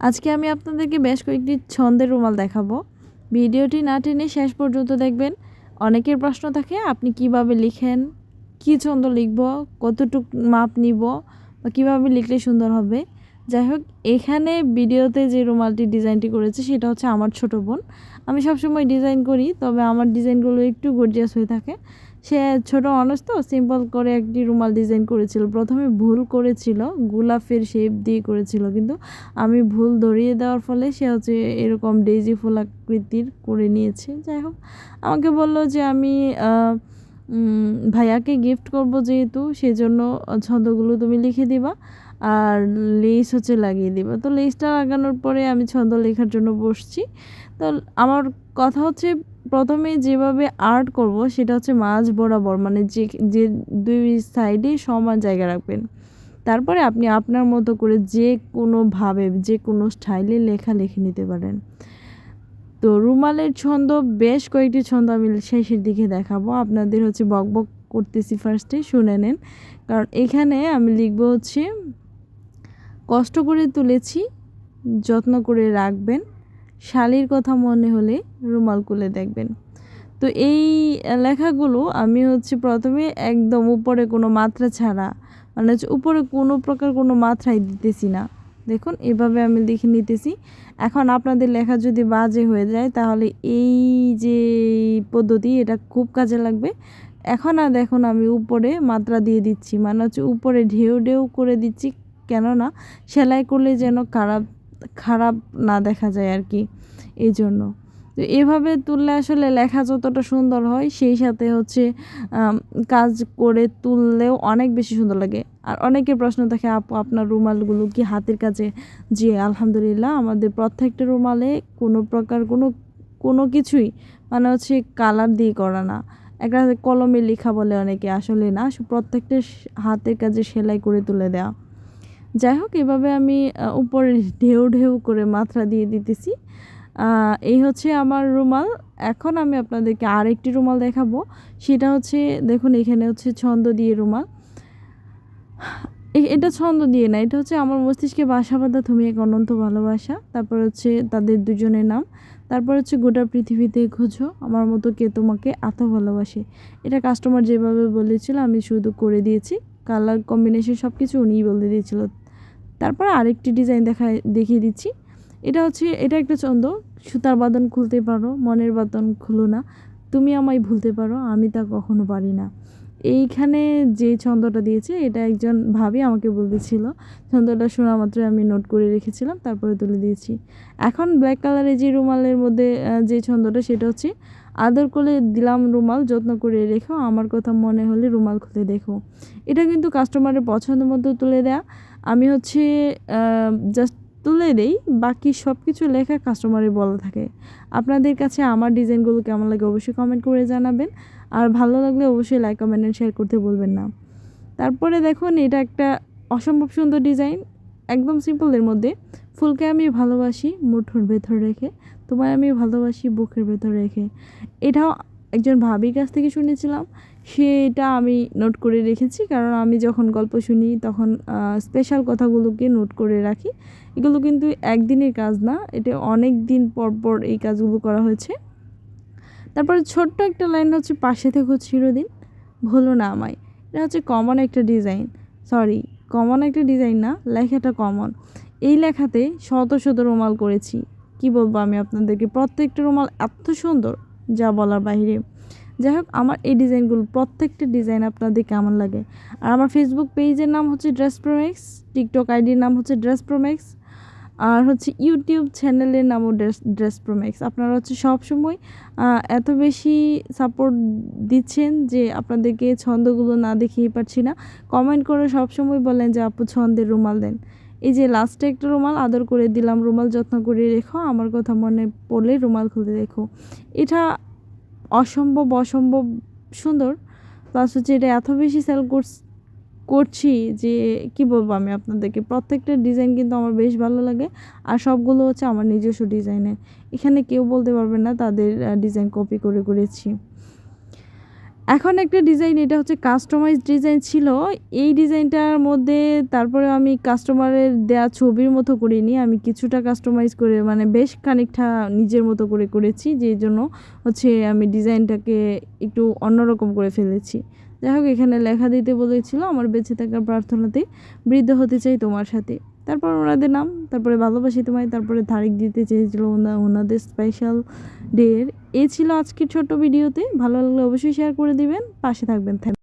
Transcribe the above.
আজকে আমি আপনাদেরকে বেশ কয়েকটি ছন্দের রুমাল দেখাবো। ভিডিওটি না টেনে শেষ পর্যন্ত দেখবেন। অনেকের প্রশ্ন থাকে, আপনি কীভাবে লিখেন? কি ছন্দ লিখব? কতটুক মাপ নিব? বা কীভাবে লিখলে সুন্দর হবে? যাই হোক, এখানে ভিডিওতে যে রুমালটি ডিজাইনটি করেছে, সেটা হচ্ছে আমার ছোট বোন। আমি সবসময় ডিজাইন করি, তবে আমার ডিজাইনগুলো একটু গর্জিয়াস হয়ে থাকে। সে ছোট মানুষ তো সিম্পল করে একটি রুমাল ডিজাইন করেছিল। প্রথমে ভুল করেছিল, গোলাপের শেপ দিয়ে করেছিল, কিন্তু আমি ভুল ধরিয়ে দেওয়ার ফলে সে হচ্ছে এরকম ডেজি ফুল আকৃতির করে নিয়েছে। যাই হোক, আমাকে বলল যে আমি ভাইয়াকে গিফট করব যেহেতু, সেজন্য ছন্দগুলো তুমি লিখে দিবা, আর লেস হচ্ছে লাগিয়ে দিবা। তো লেসটা লাগানোর পরে আমি ছন্দ লেখার জন্য বসছি। তো আমার কথা হচ্ছে প্রথমে যেভাবে আর্ট করব, সেটা হচ্ছে মাঝ বরাবর মানে যে যে দুই সাইডে সমান জায়গা রাখবেন। তারপরে আপনি আপনার মতো করে যে কোনোভাবে যে কোনো স্টাইলে লেখা লিখে নিতে পারেন। তো রুমালের ছন্দ, বেশ কয়েকটি ছন্দ আমি শেষের দিকে দেখাবো। আপনাদের হচ্ছে বক বক করতেছি ফার্স্টে শুনে নেন। কারণ এখানে আমি লিখব হচ্ছে, কষ্ট করে তুলেছি, যত্ন করে রাখবেন। শালির কথা মনে হলে রুমাল কুলে দেখবেন। তো এই লেখাগুলো আমি হচ্ছে প্রথমে একদম উপরে কোনো মাত্রা ছাড়া মানে হচ্ছে উপরে কোনো প্রকার কোনো মাত্রাই দিতেছি না। দেখুন, এভাবে আমি লিখে নিতেছি। এখন আপনাদের লেখা যদি বাজে হয়ে যায়, তাহলে এই যে পদ্ধতি, এটা খুব কাজে লাগবে। এখন আর দেখুন, আমি উপরে মাত্রা দিয়ে দিচ্ছি। মানে হচ্ছে উপরে ঢেউ ঢেউ করে দিচ্ছি। কেননা, সেলাই করলে যেন খারাপ খারাপ না দেখা যায় আর কি এই জন্য তো এভাবে তুললে আসলে লেখা যতটা সুন্দর হয়, সেই সাথে হচ্ছে কাজ করে তুললেও অনেক বেশি সুন্দর লাগে। আর অনেকের প্রশ্ন থাকে, আপু, আপনার রুমালগুলো কি হাতের কাছে যে আলহামদুলিল্লাহ, আমাদের প্রত্যেকটা রুমালে কোনো প্রকার কোনো কোনো কিছুই মানে হচ্ছে কালার দিয়ে করা না। একটা কলমে লেখা বলে অনেকে, আসলে না প্রত্যেকটা হাতের কাজে সেলাই করে তুলে দেওয়া যাই হোক এভাবে আমি উপরে ঢেউ ঢেউ করে মাত্রা দিয়ে দিতেছি। এই হচ্ছে আমার রুমাল। এখন আমি আপনাদেরকে আরেকটি রুমাল দেখাবো। সেটা হচ্ছে, দেখুন, এখানে হচ্ছে ছন্দ দিয়ে রুমাল। এটা ছন্দ দিয়ে না, এটা হচ্ছে আমার মস্তিষ্কে বাসা বাঁধা তুমি এক অনন্ত ভালোবাসা। তারপর হচ্ছে তাদের দুজনের নাম। তারপর হচ্ছে গোটা পৃথিবীতে খোঁজো, আমার মতো কে তোমাকে এত ভালোবাসে। এটা কাস্টমার যেভাবে বলেছিল, আমি শুধু করে দিয়েছি। কালার কম্বিনেশন সব কিছু উনিই বলে দিয়েছিল। তারপর আরেকটি ডিজাইন দেখা দেখিয়ে দিচ্ছি। এটা হচ্ছে, এটা একটা ছন্দ সুতার বাদন খুলতে পারো, মনের বাদন খুলো না। তুমি আমায় ভুলতে পারো, আমি তা কখনো পারি না। এইখানে যে ছন্দটা দিয়েছে, এটা একজন ভাবি আমাকে বলতেছিল। ছন্দটা শোনা মাত্র আমি নোট করে রেখেছিলাম, তারপরে তুলে দিয়েছি। এখন ব্ল্যাক কালারের যে রুমালের মধ্যে যে ছন্দটা সেটা হচ্ছে আদর করে দিলাম রুমাল, যত্ন করে রেখো। আমার কথা মনে হলে রুমাল খুলে দেখো। এটা কিন্তু কাস্টমারের পছন্দ মতো তুলে দেয়া। আমি হচ্ছে জাস্ট তুলে দেই, বাকি সব কিছু লেখা কাস্টমারের বলা থাকে। আপনাদের কাছে আমার ডিজাইনগুলো কেমন লাগে অবশ্যই কমেন্ট করে জানাবেন। আর ভালো লাগলে অবশ্যই লাইক কমেন্ট অ্যান্ড শেয়ার করতে বলবেন না। তারপরে দেখুন, এটা একটা অসম্ভব সুন্দর ডিজাইন, একদম সিম্পলের মধ্যে। ফুলকে আমি ভালোবাসি মুঠোর ভেতর রেখে, তোমায় আমি ভালোবাসি বুকের ভেতর রেখে। এটাও একজন ভাবির কাছ থেকে শুনেছিলাম। সেটা আমি নোট করে রেখেছি। কারণ আমি যখন গল্প শুনি, তখন স্পেশাল কথাগুলোকে নোট করে রাখি। এগুলো কিন্তু একদিনের কাজ না, এটা অনেক দিন পর পর এই কাজগুলো করা হয়েছে। তারপরে ছোট্ট একটা লাইন হচ্ছে, পাশে থেকো চিরদিন, ভুলো না আমায়। এটা হচ্ছে কমন একটা ডিজাইন সরি কমন একটা ডিজাইন না, লেখাটা কমন এই লেখাতে শত শত রুমাল করেছি। কি বলব আমি আপনাদেরকে? প্রত্যেকটা রুমাল এত সুন্দর। যা বলার বাইরে যাই হোক আমার এই ডিজাইনগুলো, প্রত্যেকটা ডিজাইন আপনাদের কেমন লাগে। আর আমার ফেসবুক পেজের নাম হচ্ছে ড্রেস প্রোমেক্স টিকটক আইডির নাম হচ্ছে ড্রেস প্রোমেক্স আর হচ্ছে ইউটিউব চ্যানেলের নামও ড্রেস ড্রেস প্রোমেক্স আপনারা হচ্ছে সবসময় এত বেশি সাপোর্ট দিচ্ছেন যে আপনাদেরকে ছন্দগুলো না দেখিয়ে পারছি না। কমেন্ট করে সবসময় বলেন যে, আপু, ছন্দের রুমাল দেন। এই যে লাস্টে একটা রুমাল, আদর করে দিলাম। রুমাল যত্ন করে রেখো, আমার কথা মনে পড়লে রুমাল খুলতে দেখো। এটা অসম্ভব অসম্ভব সুন্দর। প্লাস হচ্ছে এটা এত বেশি সেল করছি যে কি বলব আমি আপনাদেরকে? প্রত্যেকটা ডিজাইন কিন্তু আমার বেশ ভালো লাগে। আর সবগুলো হচ্ছে আমার নিজস্ব ডিজাইনের এখানে কেউ বলতে পারবে না তাদের ডিজাইন কপি করে করেছি। এখন একটা ডিজাইন এটা হচ্ছে কাস্টমাইজ ডিজাইন ছিল। এই ডিজাইনটার মধ্যে তারপরে আমি কাস্টমারের দেয়া ছবির মতো করিনি। আমি কিছুটা কাস্টমাইজ করে মানে বেশ খানিকটা নিজের মতো করে করেছি যেই জন্য হচ্ছে আমি ডিজাইনটাকে একটু অন্যরকম করে ফেলেছি। যাই হোক, এখানে লেখা দিতে বলেছিল, আমার বেঁচে থাকার প্রার্থনাতে বৃদ্ধ হতে চাই তোমার সাথে। তারপর ওনাদের নাম, তারপরে ভালোবাসি তোমায়, তারপরে তারিখ দিতে চেয়েছিল ওনা- ওনাদের স্পেশাল ডের এ ছিল আজকের ছোট ভিডিওতে ভালো লাগলে অবশ্যই শেয়ার করে দিবেন। পাশে থাকবেন। থ্যাংক